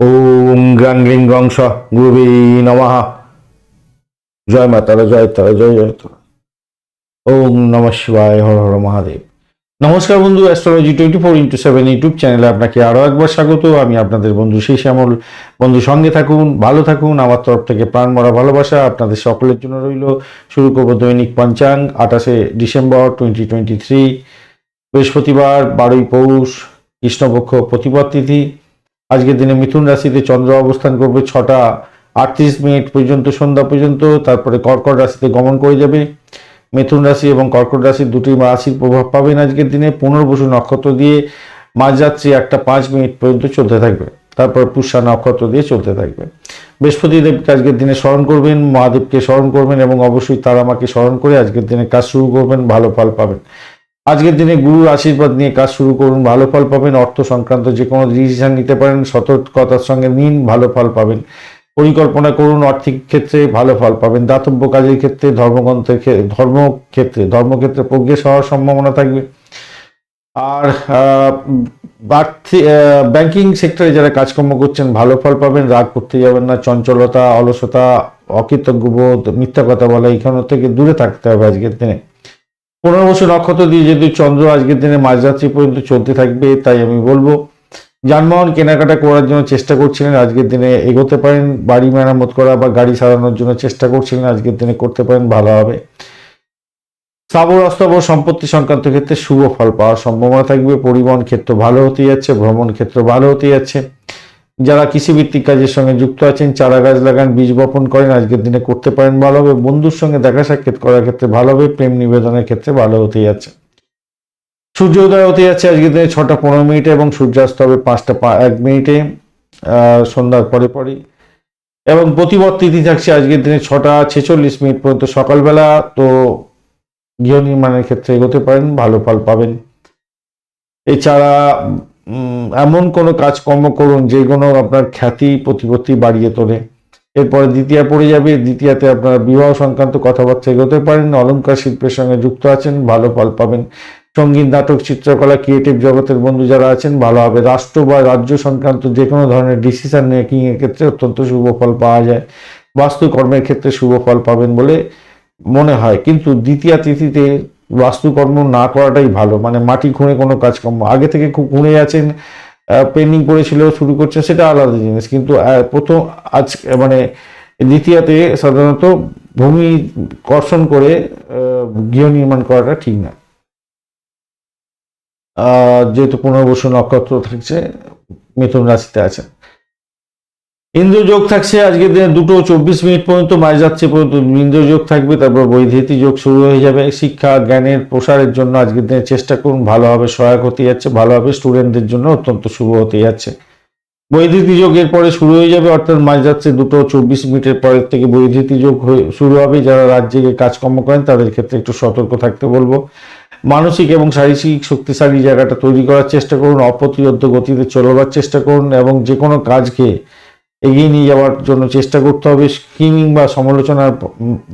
ওম গ্রাং link গং স গুরুবে নমঃ। জয় মা তারা, জয় তারা, জয় জয় তারা। ওম নম শিবায়, হর হর মহাদেব। নমস্কার বন্ধু astrology twenty four into seven YouTube চ্যানেলে আপনাকে আরও একবার স্বাগত। আমি আপনাদের বন্ধু সেই শ্যামল বন্ধু, সঙ্গে থাকুন, ভালো থাকুন। আমার তরফ থেকে প্রাণ মরা ভালোবাসা আপনাদের সকলের জন্য রইল। শুরু করব দৈনিক পঞ্চাং আঠাশে ডিসেম্বর টোয়েন্টি টোয়েন্টি থ্রি বৃহস্পতিবার, বারোই পৌষ, কৃষ্ণপক্ষ প্রতিপদ তিথি। আজকের দিনে মিথুন রাশিতে চন্দ্র অবস্থান করবে ছটা আটত্রিশ মিনিট পর্যন্ত, সন্ধ্যা পর্যন্ত, তারপরে কর্কট রাশিতে গমন করে যাবে। মিথুন রাশি এবং কর্কট রাশির দুটি রাশির প্রভাব পাবেন আজকের দিনে। পুনর্বসু নক্ষত্র দিয়ে মাঝরাত্রি একটা পাঁচ মিনিট পর্যন্ত চলতে থাকবে। তারপর পুষ্যা নক্ষত্র দিয়ে চলতে থাকবে। বৃহস্পতিদেবকে আজকের দিনে স্মরণ করবেন, মহাদেবকে স্মরণ করবেন এবং অবশ্যই তারা আমাকে স্মরণ করে আজকের দিনে কাজ শুরু করবেন, ভালো ফল পাবেন। আজকের দিনে গুরুর আশীর্বাদ নিয়ে কাজ শুরু করুন, ভালো ফল পাবেন, অর্থ সংক্রান্ত যে কোনো ডিসিশন নিতে পারেন, সতর্কতার সঙ্গে নিন ভালো ফল পাবেন। পরিকল্পনা করুন, আর্থিক ক্ষেত্রে ভালো ফল পাবেন, দাতব্য কাজের ক্ষেত্রে, ধর্মগ্রন্থের ক্ষে- ধর্মক্ষেত্রে ধর্মক্ষেত্রে প্রোগ্রেস হওয়ার সম্ভাবনা থাকবে। আর ব্যাংকিং সেক্টরে যারা কাজকর্ম করছেন, ভালো ফল পাবেন, রাগ করতে যাবেন না, চঞ্চলতা, অলসতা, অকৃতজ্ঞবোধ, মিথ্যা কথা বলা এখানে থেকে দূরে থাকতে হবে আজকের দিনে। পনেরো বছর নক্ষত্র দিয়ে যেহেতু চন্দ্র আজকের দিনে মাঝরাত্রি পর্যন্ত চলতে থাকবে, তাই আমি বলব, যানবাহন কেনাকাটা করার জন্য চেষ্টা করছিলেন, আজকের দিনে এগোতে পারেন, বাড়ি মেরামত করা বা গাড়ি সারানোর জন্য চেষ্টা করছিলেন, আজকের দিনে করতে পারেন, ভালো হবে। স্থাবর অস্থাবর সম্পত্তি সংক্রান্ত ক্ষেত্রে শুভ ফল পাওয়ার সম্ভাবনা থাকবে, পরিবহন ক্ষেত্র ভালো হতে যাচ্ছে, ভ্রমণ ক্ষেত্র ভালো হতে যাচ্ছে। যারা কৃষিভিত্তিক কাজের সঙ্গে যুক্ত আছেন, চারা গাছ লাগান, বীজ বপন করেন, আজকের দিনে করতে পারেন ভালো হবে। বন্ধুর সঙ্গে দেখা সাক্ষাৎ করার ক্ষেত্রে ভালো হবে, প্রেম নিবেদনের ক্ষেত্রে ভালো হতে যাচ্ছে সূর্যোদয় হতে যাচ্ছে আজকের দিনে ছটা পনেরো মিনিটে এবং সূর্যাস্ত হবে পাঁচটা এক মিনিটে সন্ধ্যার পরে পরই। এবং প্রতিবদ তিথি থাকছে আজকের দিনে ছটা ছেচল্লিশ মিনিট পর্যন্ত সকালবেলা। তো গৃহ নির্মাণের ক্ষেত্রে এগোতে পারেন, ভালো ফল পাবেন। এছাড়া এমন কোনো কাজকর্ম করুন যেগুলো আপনার খ্যাতি, প্রতিপত্তি বাড়িয়ে তোলে। এরপরে দ্বিতীয় পড়ে যাবে। দ্বিতীয়তে আপনারা বিবাহ সংক্রান্ত কথাবার্তা এগোতে পারেন অলঙ্কার শিল্পের সঙ্গে যুক্ত আছেন, ভালো ফল পাবেন। সংগীত, নাটক, চিত্রকলা ক্রিয়েটিভ জগতের বন্ধু যারা আছেন, ভালো হবে। রাষ্ট্র বা রাজ্য সংক্রান্ত যে কোনো ধরনের ডিসিশন মেকিং এর ক্ষেত্রে অত্যন্ত শুভ ফল পাওয়া যায়। বাস্তুকর্মের ক্ষেত্রে শুভ ফল পাবেন বলে মনে হয়। কিন্তু দ্বিতীয় তিথিতে বাস্তুকর্ম না করাটাই ভালো। মানে মাটি খুঁড়ে কোনো কাজকর্ম। আগে থেকে খুব খুঁড়ে আছেন পেন্ডিং করেছিল, শুরু করছে সেটা আলাদা জিনিস। কিন্তু প্রথম আজ মানে দ্বিতীয়তে সাধারণত ভূমি কর্ষণ করে গৃহ নির্মাণ করাটা ঠিক না। যেহেতু পুনর্বসু নক্ষত্র থাকছে, মিথুন রাশিতে আছে। ইন্দ্রযোগ থাকছে আজকের দিনে দুটো চব্বিশ মিনিট পর্যন্ত, মাঝ যাচ্ছে পর্যন্ত ইন্দ্রযোগ থাকবে, তারপর বৈধৃতি যোগ শুরু হয়ে যাবে। শিক্ষা, জ্ঞানের প্রসারের জন্য আজকের দিনে চেষ্টা করুন, ভালোভাবে সহায়ক হতে যাচ্ছে, ভালোভাবে স্টুডেন্টদের জন্য অত্যন্ত শুভ হতে যাচ্ছে। বৈধৃতি যোগের পরে শুরু হয়ে যাবে, অর্থাৎ মাঝ যাচ্ছে দুটো চব্বিশ মিনিটের পরের থেকে বৈধৃতি যোগ শুরু হবে। যারা রাজ্যে কাজকর্ম করেন, তাদের ক্ষেত্রে একটু সতর্ক থাকতে বলব। মানসিক এবং শারীরিক শক্তিশালী জায়গাটা তৈরি করার চেষ্টা করুন, অপ্রতিরোধ গতিতে চলবার চেষ্টা করুন এবং যে কোনো কাজকে এগিয়ে নিয়ে যাওয়ার জন্য চেষ্টা করতে হবে। স্কিমিং বা সমালোচনার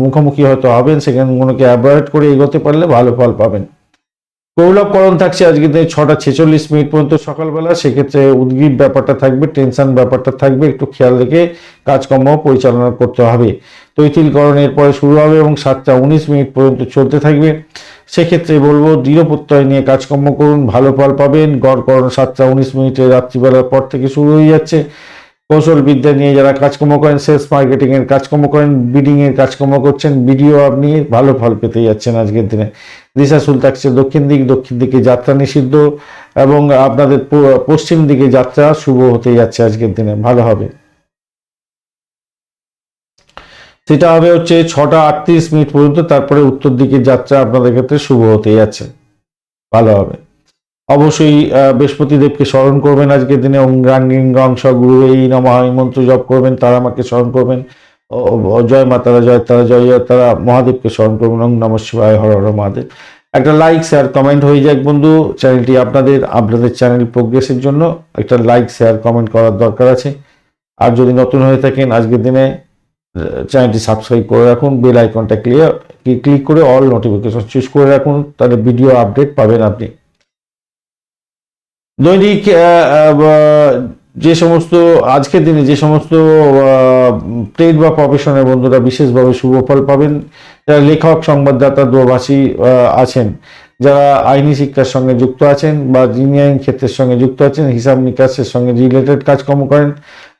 মুখোমুখি হয়তো হবেন সেখানগুলোকে অ্যাভয়েড করে এগোতে পারলে ভালো ফল পাবেন। কৌলভকরণ থাকছে আজকে দিনে ছটা ছেচল্লিশ মিনিট পর্যন্ত সকালবেলা, সেক্ষেত্রে উদ্গ্রীব ব্যাপারটা থাকবে, টেনশন ব্যাপারটা থাকবে, একটু খেয়াল রেখে কাজকর্ম পরিচালনা করতে হবে। তৈথিলকরণ এরপরে শুরু হবে এবং সাতটা উনিশ মিনিট পর্যন্ত চলতে থাকবে। সেক্ষেত্রে বলব, দৃঢ় প্রত্যয় নিয়ে কাজকর্ম করুন, ভালো ফল পাবেন। গড়করণ সাতটা উনিশ মিনিটে রাত্রিবেলার পর থেকে শুরু হয়ে যাচ্ছে। কৌশল বিদ্যা নিয়ে যারা কাজকর্ম করেন সেলস মার্কেটিং এর কাজকর্ম করেন বিডিং এর কাজকর্ম করছেন ভিডিও আপনি ভালো ফল পেতে যাচ্ছেন আজকের দিনে। দিশাশুল থাকছে দক্ষিণ দিক, দক্ষিণ দিকে যাত্রা নিষিদ্ধ এবং আপনাদের পশ্চিম দিকে যাত্রা শুভ হতে যাচ্ছে আজকের দিনে, ভালো হবে। সেটা হবে হচ্ছে ছটা আটত্রিশ মিনিট পর্যন্ত, তারপরে উত্তর দিকের যাত্রা আপনাদের ক্ষেত্রে শুভ হতে যাচ্ছে, ভালো হবে। অবশ্যই আহ, বৃহস্পতি দেবকে স্মরণ করবেন আজকের দিনে অঙ্গাঙ্গিং গুরু এই নমঃ মন্ত্র জপ করবেন তারা আমাকে স্মরণ করবেন। জয় মাতারা জয় তারা জয় জয় তারা মহাদেবকে স্মরণ করবেন ওং নম শিবায় হর হর মহাদেব। একটা লাইক শেয়ার কমেন্ট হয়ে যাক বন্ধু চ্যানেলটি আপনাদের আপনাদের চ্যানেল প্রোগ্রেসের জন্য একটা লাইক শেয়ার কমেন্ট করার দরকার আছে। আর যদি নতুন হয়ে থাকেন আজকের দিনে চ্যানেলটি সাবস্ক্রাইব করে রাখুন বেল আইকনটা ক্লিয়ার ক্লিক করে অল নোটিফিকেশন চুজ করে রাখুন তাহলে ভিডিও আপডেট পাবেন আপনি। দৈনিক যে সমস্ত আজকের দিনে যে সমস্ত ট্রেড বা প্রফেশনের বন্ধুরা বিশেষভাবে শুভ ফল পাবেন, যারা লেখক, সংবাদদাতা দোভাষী আছেন, যারা আইনি শিক্ষার সঙ্গে যুক্ত আছেন বা ইঞ্জিনিয়ারিং ক্ষেত্রের সঙ্গে যুক্ত আছেন, হিসাব নিকাশের সঙ্গে রিলেটেড কাজকর্ম করেন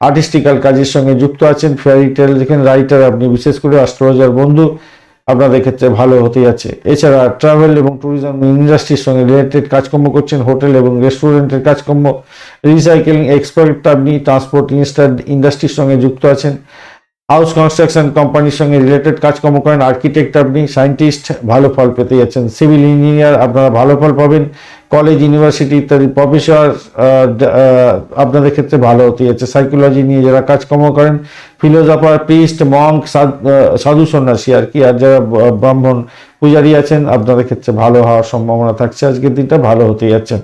আর্টিস্টিক্যাল কাজের সঙ্গে যুক্ত আছেন ফেয়ারি টেল যেখানে রাইটার আপনি বিশেষ করে অ্যাস্ট্রোলজার বন্ধু আপনাদের ক্ষেত্রে ভালো হতে যাচ্ছে এছাড়া ট্রাভেল এবং ট্যুরিজম ইন্ডাস্ট্রির সঙ্গে রিলেটেড কাজকর্ম করছেন হোটেল এবং রেস্টুরেন্টের কাজকর্ম। রিসাইকেলিং এক্সপার্ট আপনি ট্রান্সপোর্ট ইন্ডাস্ট্রির সঙ্গে যুক্ত আছেন। হাউস কনস্ট্রাকশন কোম্পানির সঙ্গে রিলেটেড কাজকর্ম করেন আর্কিটেক্ট আপনি সায়েন্টিস্ট ভালো ফল পেতে যাচ্ছেন। সিভিল ইঞ্জিনিয়ার আপনারা ভালো ফল পাবেন। কলেজ ইউনিভার্সিটি ইত্যাদি প্রফেসর আপনাদের ক্ষেত্রে ভালো হতে যাচ্ছে। সাইকোলজি নিয়ে যারা কাজকর্ম করেন ফিলোজফার প্রিস্ট মঙ্ক সাধু সন্ন্যাসী আর কি, আর যারা ব্রাহ্মণ পূজারী আছেন, আপনাদের ক্ষেত্রে ভালো হওয়ার সম্ভাবনা থাকছে। আজকের দিনটা ভালো হতে যাচ্ছে।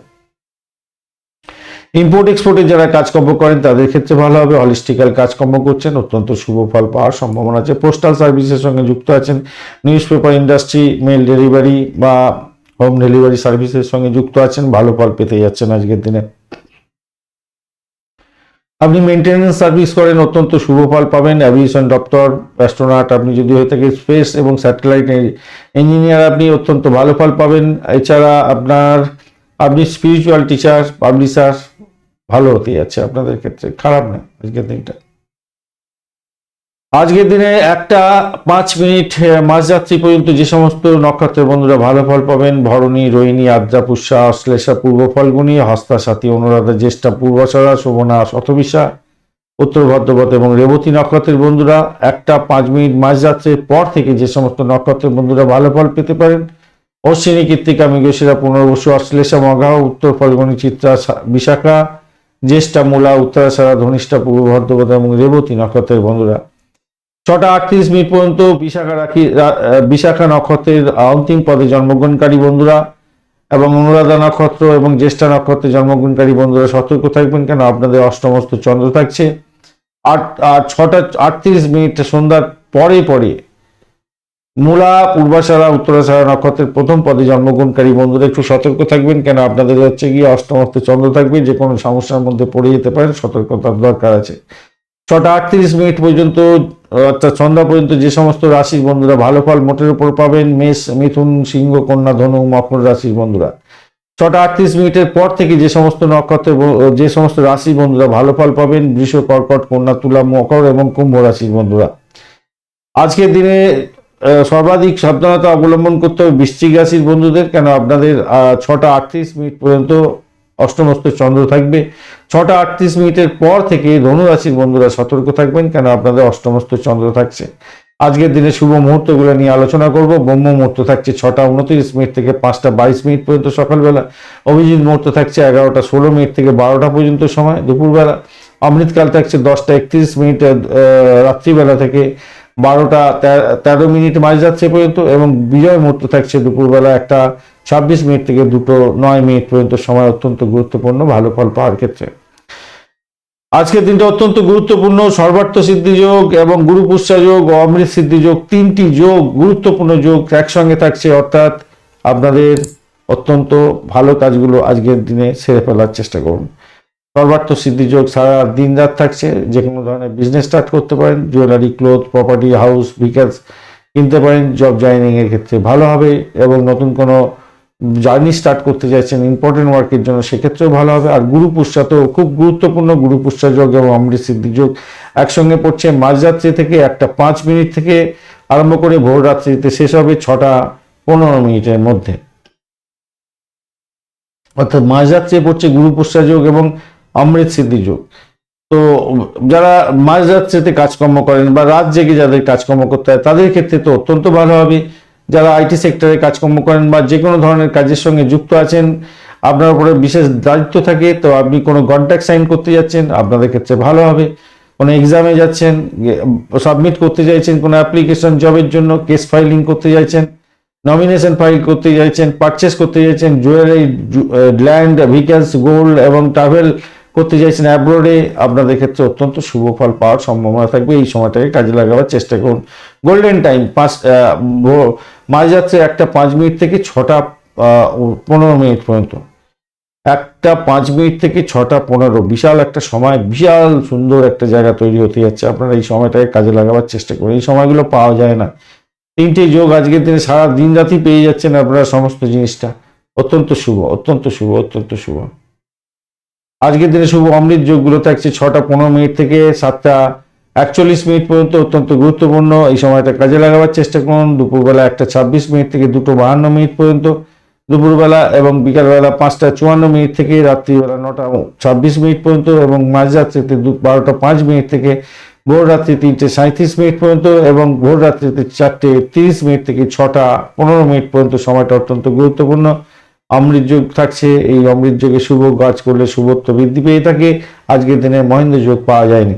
ইম্পোর্ট এক্সপোর্টে যারা কাজকর্ম করেন, তাদের ক্ষেত্রে ভালো হবে। হলিস্টিক্যাল কাজকর্ম করছেন, অত্যন্ত শুভ ফল পাওয়ার সম্ভাবনা আছে। পোস্টাল সার্ভিসের সঙ্গে যুক্ত আছেন। News paper industry mail delivery বা হোম ডেলিভারি সার্ভিসের সঙ্গে যুক্ত আছেন। ভালো ফল পেতে যাচ্ছেন আজকের দিনে। আপনি মেনটেন্যান্স সার্ভিস করেন, অত্যন্ত শুভ ফল পাবেন। অ্যাভিয়েশন দপ্তর অ্যাস্ট্রোনট আপনি যদি হয়ে থাকে স্পেস এবং স্যাটেলাইট ইঞ্জিনিয়ার আপনি অত্যন্ত ভালো ফল পাবেন। এছাড়া আপনার, আপনি স্পিরিচুয়াল টিচার পাবলিশার ভালো হতে যাচ্ছে আপনাদের ক্ষেত্রে, খারাপ না আজকের দিনটা। আজকের দিনে একটা পাঁচ মিনিট মাঝরাত্রি পর্যন্ত যে সমস্ত নক্ষত্রের বন্ধুরা ভালো ফল পাবেন, ভরণী, রোহিণী আদ্রা পুষ্যা অশ্লেষা পূর্ব ফলগুনি, হস্তা সাথী অনুরাধা, জ্যেষ্ঠা পূর্বচরা শোভনা, শতবিশা, উত্তর ভদ্রপথ এবং রেবতী নক্ষত্রের বন্ধুরা একটা পাঁচ মিনিট মাঝরাত্রের পর থেকে যে সমস্ত নক্ষত্রের বন্ধুরা ভালো ফল পেতে পারেন। অশ্বিনী, কৃত্তিকা, মৃগশিরা, পুনর্বসু অশ্লেষা মঘা, উত্তর ফলগুনি, চিত্রা বিশাখা জ্যেষ্ঠা, মূলা উত্তরাশারা ধনিষ্ঠা, পূর্ব ভদ্রপদ এবং রেবতী নক্ষত্রের বন্ধুরা। ছটা আটত্রিশ মিনিট পর্যন্ত বিশাখা রাখি বিশাখা নক্ষত্রের অন্তিম পদে জন্মগ্রহণকারী বন্ধুরা এবং অনুরাধা নক্ষত্র এবং জ্যেষ্ঠা নক্ষত্রে জন্মগ্রহণকারী বন্ধুরা সতর্ক থাকবেন কেন? আপনাদের অষ্টমস্ত চন্দ্র থাকছে। আট ছটা, আটত্রিশ মিনিট সন্ধ্যার পরে পরে মূলা, পূর্বাশারা, উত্তরাশারা নক্ষত্রের প্রথম পদে জন্মগ্রহণকারী বন্ধুরা একটু সতর্ক থাকবেন, কেন আপনাদের হচ্ছে গিয়ে অষ্টমস্ত চন্দ্র থাকবে, যে কোনো সমস্যার মধ্যে পড়ে যেতে পারেন, সতর্কতার দরকার আছে। ছটা আটত্রিশ মিনিট পর্যন্ত, অর্থাৎ সন্ধ্যা পর্যন্ত যে সমস্ত রাশির বন্ধুরা ভালো ফল মোটের উপর পাবেন, মেষ, মিথুন, সিংহ, কন্যা, ধনু, মকর রাশির বন্ধুরা। ছটা আটত্রিশ মিনিটের পর থেকে যে সমস্ত নক্ষত্রের যে সমস্ত রাশির বন্ধুরা ভালো ফল পাবেন, বৃষ, কর্কট, কন্যা, তুলা, মকর এবং কুম্ভ রাশির বন্ধুরা। আজকের দিনে সর্বাধিক সাবধানতা অবলম্বন করতে হবে বৃশ্চিক রাশির বন্ধুদের, কেন আপনাদের ছটা আটত্রিশ মিনিট পর্যন্ত অষ্টমস্ত চন্দ্র থাকবে। ছটা আটত্রিশ মিনিটের পর থেকে ধনুরাশির বন্ধুরা সতর্ক থাকবেন, কেন আপনাদের অষ্টমস্ত চন্দ্র থাকছে। আজকের দিনে শুভ মুহূর্তগুলো নিয়ে আলোচনা করব। ব্রহ্ম মুহূর্ত থাকছে ছটা উনত্রিশ মিনিট থেকে পাঁচটা বাইশ মিনিট পর্যন্ত সকালবেলা। অভিজিৎ মুহূর্ত থাকছে এগারোটা ষোলো মিনিট থেকে বারোটা পর্যন্ত সময়, দুপুরবেলা। অমৃতকাল থাকছে দশটা একত্রিশ মিনিট রাত্রিবেলা থেকে বারোটা তেরো মিনিট মাঝ যাচ্ছে পর্যন্ত এবং বিজয় মুহূর্ত থাকছে দুপুরবেলা একটা ছাব্বিশ মিনিট থেকে দুটো নয় মিনিট পর্যন্ত সময় অত্যন্ত গুরুত্বপূর্ণ, ভালো ফল পাওয়ার ক্ষেত্রে। আজকের দিনটা অত্যন্ত গুরুত্বপূর্ণ, সর্বার্থ সিদ্ধি যোগ এবং গুরু পুষ্যা যোগ অমৃত সিদ্ধি যোগ, তিনটি যোগ, গুরুত্বপূর্ণ যোগ একসঙ্গে থাকছে। অর্থাৎ আপনাদের অত্যন্ত ভালো কাজগুলো আজকের দিনে সেরে ফেলার চেষ্টা করুন। সর্বার্থ সিদ্ধি যোগ সারা দিন রাত থাকছে, যে কোনো ধরনের বিজনেস স্টার্ট করতে পারেন jewellery cloth property house vehicles কিনতে পারেন জব জয়নিং এর ক্ষেত্রে ভালো হবে এবং নতুন কোনো জার্নি স্টার্ট করতে চাইছেন ইম্পর্টেন্ট ওয়ার্কের জন্য সেক্ষেত্রেও ভালো হবে। আর গুরু পুষ্যা তো খুব গুরুত্বপূর্ণ, গুরু যোগ এবং অমৃত সিদ্ধি যোগ একসঙ্গে পড়ছে। মাঝরাত্রি থেকে একটা পাঁচ মিনিট থেকে আরম্ভ করে ভোর রাত্রিতে শেষ হবে ছটা পনেরো মিনিটের মধ্যে। অর্থাৎ মাঝরাত্রে পড়ছে গুরু যোগ এবং অমৃত সিদ্ধি যোগ। তো যারা মাঝরাত্রিতে কাজকর্ম করেন বা রাত জেগে যাদের কাজকর্ম করতে হয়, তাদের ক্ষেত্রে তো অত্যন্ত ভালো হবে। যারা আইটি সেক্টরে কাজকর্ম করেন বা যে কোনো ধরনের কাজের সঙ্গে যুক্ত আছেন, আপনার উপরে বিশেষ দায়িত্ব থাকে, তো আপনি কোনো কন্ট্যাক্ট সাইন করতে যাচ্ছেন, আপনাদের ক্ষেত্রে ভালো হবে। কোনো এক্সামে যাচ্ছেন সাবমিট করতে চাইছেন, কোনো অ্যাপ্লিকেশন জবের জন্য কেস ফাইলিং করতে চাইছেন নমিনেশন ফাইল করতে চাইছেন পারচেস করতে চাইছেন জুয়েলারি ল্যান্ড ভেহিকেলস গোল্ড এবং ট্রাভেল করতে চাইছেন অ্যাব্রোডে আপনাদের ক্ষেত্রে অত্যন্ত শুভ ফল পাওয়ার সম্ভাবনা থাকবে। এই সময়টাকে কাজে লাগাবার চেষ্টা করুন। গোল্ডেন টাইম পাঁচ মাঝ যাচ্ছে একটা পাঁচ মিনিট থেকে ছটা পনেরো মিনিট পর্যন্ত। একটা পাঁচ মিনিট থেকে ছটা, পনেরো, বিশাল একটা সময়, বিশাল সুন্দর একটা জায়গা তৈরি হতে যাচ্ছে। আপনারা এই সময়টাকে কাজে লাগাবার চেষ্টা করুন। এই সময়গুলো পাওয়া যায় না। তিনটে যোগ আজকের দিনে সারা দিন রাতি পেয়ে যাচ্ছেন আপনারা সমস্ত জিনিসটা। অত্যন্ত শুভ অত্যন্ত শুভ অত্যন্ত শুভ। আজকের দিনে শুভ অমৃত যোগগুলো থাকছে ছটা পনেরো মিনিট থেকে সাতটা একচল্লিশ মিনিট পর্যন্ত অত্যন্ত গুরুত্বপূর্ণ। এই সময়টা কাজে লাগাবার চেষ্টা করুন। দুপুরবেলা একটা ছাব্বিশ মিনিট থেকে দুটো বাহান্ন মিনিট পর্যন্ত। দুপুরবেলা এবং বিকালবেলা পাঁচটা চুয়ান্ন মিনিট থেকে, রাত্রিবেলা নটা ছাব্বিশ মিনিট পর্যন্ত এবং মাঝরাত্রিতে দু বারোটা পাঁচ মিনিট থেকে ভোর রাত্রি তিনটে সাঁত্রিশ মিনিট পর্যন্ত এবং ভোর রাত্রিতে চারটে তিরিশ মিনিট থেকে ছটা পনেরো মিনিট পর্যন্ত। সময়টা অত্যন্ত গুরুত্বপূর্ণ। অমৃত যোগ থাকছে, এই অমৃত যোগে শুভ কাজ করলে শুভত্ব বৃদ্ধি পেয়ে থাকে। আজকের দিনে মহেন্দ্র যোগ পাওয়া যায়নি।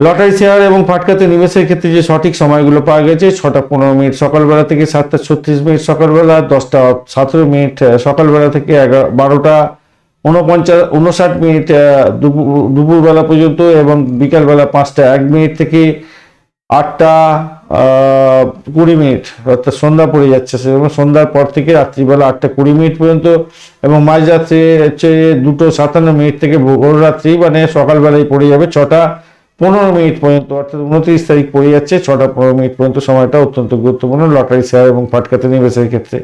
লটারি শেয়ার এবং ফাটকাতে নিবেশের ক্ষেত্রে যে সঠিক সময়গুলো পাওয়া গেছে, ছটা পনেরো মিনিট সকালবেলা থেকে সাতটা ছত্রিশ মিনিট সকালবেলা, দশটা সতেরো মিনিট সকালবেলা থেকে এগারো, বারোটা উনপঞ্চাশ, উনষাট মিনিট দুপুর দুপুরবেলা পর্যন্ত এবং বিকালবেলা পাঁচটা, এক মিনিট থেকে আটটা কুড়ি মিনিট, অর্থাৎ সন্ধ্যা পড়ে যাচ্ছে। সেরকম সন্ধ্যার পর থেকে রাত্রিবেলা আটটা কুড়ি মিনিট পর্যন্ত এবং মাঝরাত্রি হচ্ছে দুটো সাতান্ন মিনিট থেকে ভোর রাত্রি মানে সকালবেলায় পড়ে যাবে ছটা পনেরো মিনিট পর্যন্ত, অর্থাৎ উনত্রিশ তারিখ পড়ে যাচ্ছে, ছটা পনেরো মিনিট পর্যন্ত সময়টা অত্যন্ত গুরুত্বপূর্ণ লটারি শেয়ার এবং ফাটকাতে নিবেশের ক্ষেত্রে।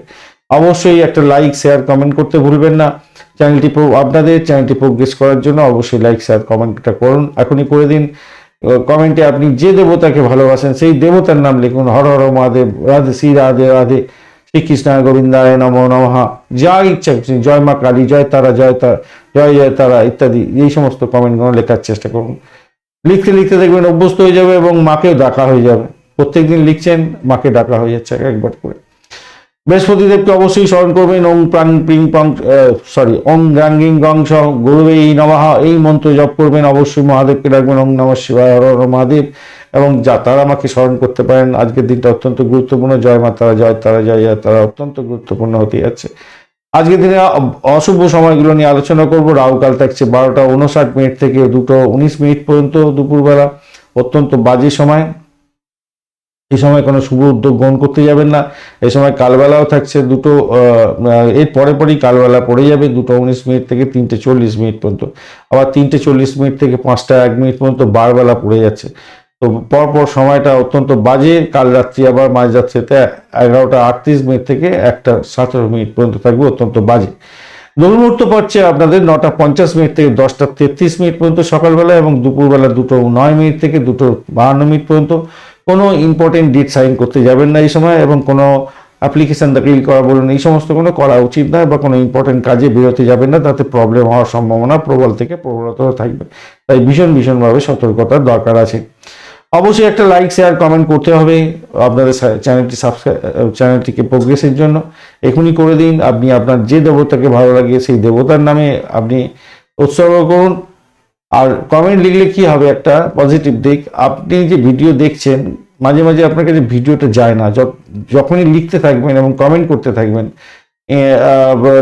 অবশ্যই একটা লাইক শেয়ার কমেন্ট করতে ভুলবেন না। চ্যানেলটি আপনাদের চ্যানেলটি প্রোগ্রেস করার জন্য অবশ্যই লাইক শেয়ার কমেন্টটা করুন। এখনই করে দিন। কমেন্টে আপনি যে দেবতাকে ভালোবাসেন, সেই দেবতার নাম লিখুন, হর হর মহাদেব, রাধে শ্রী রাধে রাধে, শ্রীকৃষ্ণ গোবিন্দায় নম নমঃ যা ইচ্ছা জয় মা কালী, জয় তারা জয় তারা জয় জয় তারা ইত্যাদি, এই সমস্ত কমেন্টগুলো লেখার চেষ্টা করুন। লিখতে লিখতে দেখবেন অভ্যস্ত হয়ে যাবে এবং মাকেও ডাকা হয়ে যাবে। প্রত্যেকদিন লিখছেন, মাকে ডাকা হয়ে যাচ্ছে একবার করে। বৃহস্পতিদেবকে অবশ্যই স্মরণ করবেন। ওং প্রাণ প্রিং পং সরি ওং গ্রাঙ্গিং গং স গুরুবেই নমঃ। এই মন্ত্র জপ করবেন। অবশ্যই মহাদেবকে ডাকবেন। ওং নমঃ শিবায় হর হর মহাদেব। এবং যা তারা আমাকে স্মরণ করতে পারেন, আজকের দিনটা অত্যন্ত গুরুত্বপূর্ণ। জয় মা, তারা জয় তারা জয় জয় তারা অত্যন্ত গুরুত্বপূর্ণ হতে যাচ্ছে। আজকের দিনে অশুভ সময়গুলো নিয়ে আলোচনা করব। রাহুকাল থাকছে বারোটা উনষাট মিনিট থেকে দুটো উনিশ মিনিট পর্যন্ত দুপুরবেলা। অত্যন্ত বাজে সময়। এই সময় কোনো শুভ উদ্যোগ গ্রহণ করতে যাবেন না। এই সময় কালবেলাও থাকছে দুটো এর পরে পরেই কালবেলা পড়ে যাবে দুটো উনিশ মিনিট থেকে তিনটে চল্লিশ মিনিট পর্যন্ত। আবার তিনটে চল্লিশ মিনিট থেকে পাঁচটা এক মিনিট পর্যন্ত বারবেলা পড়ে যাচ্ছে। তো পরপর সময়টা অত্যন্ত বাজে। কাল রাত্রি আবার মাঝরাত্রিতে এগারোটা আটত্রিশ মিনিট থেকে একটা সতেরো মিনিট পর্যন্ত থাকবে, অত্যন্ত বাজে। দুর্মুহূর্ত পড়ছে আপনাদের নটা পঞ্চাশ মিনিট থেকে দশটা তেত্রিশ মিনিট পর্যন্ত সকালবেলা এবং দুপুরবেলা দুটো নয় মিনিট থেকে দুটো বাহান্ন মিনিট পর্যন্ত। কোনো ইম্পর্টেন্ট ডিট সাইন করতে যাবেন না এই সময় এবং কোনো অ্যাপ্লিকেশন দাখিল করা বলুন, এই সমস্ত কোনো করা উচিত নয় বা কোনো ইম্পর্টেন্ট কাজে বেরোতে যাবেন না, তাতে প্রবলেম হওয়ার সম্ভাবনা প্রবল থেকে প্রবলতর থাকবে। তাই ভীষণ ভীষণভাবে সতর্কতার দরকার আছে। অবশ্যই একটা লাইক শেয়ার কমেন্ট করতে হবে আপনাদের চ্যানেলটি সাবস্ক্রাইব চ্যানেলটিকে প্রোগ্রেসের জন্য। এখনই করে দিন, আপনি আপনার যে দেবতাকে ভালো লাগে সেই দেবতার নামে আপনি উৎসর্গ করুন। আর কমেন্ট লিখলে কি হবে একটা পজিটিভ দিক? আপনি যে ভিডিও দেখছেন, মাঝে মাঝে আপনার কাছে ভিডিওটা যায় না। যখনই লিখতে থাকবেন এবং কমেন্ট করতে থাকবেন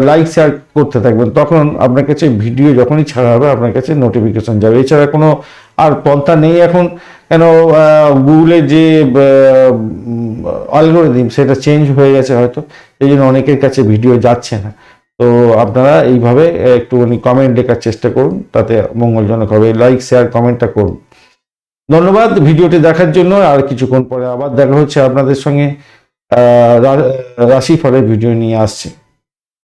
লাইক শেয়ার করতে থাকবেন, তখন আপনার কাছে ভিডিও যখনই ছাড়া হবে, আপনার কাছে নোটিফিকেশন যাবে। এছাড়া কোনো আর পন্থা নেই এখন, কেন গুগলের যে অ্যালগোরিদিম সেটা চেঞ্জ হয়ে গেছে হয়তো। এই জন্য অনেকের কাছে ভিডিও যাচ্ছে না। তো আপনারা এইভাবে একটুখানি কমেন্ট লেখার চেষ্টা করুন, তাতে মঙ্গলজনক হবে। লাইক শেয়ার কমেন্টটা করুন। ধন্যবাদ ভিডিওটি দেখার জন্য। আর কিছুক্ষণ পরে আবার দেখা হচ্ছে আপনাদের সঙ্গে। রাশিফলের ভিডিও নিয়ে আসছে।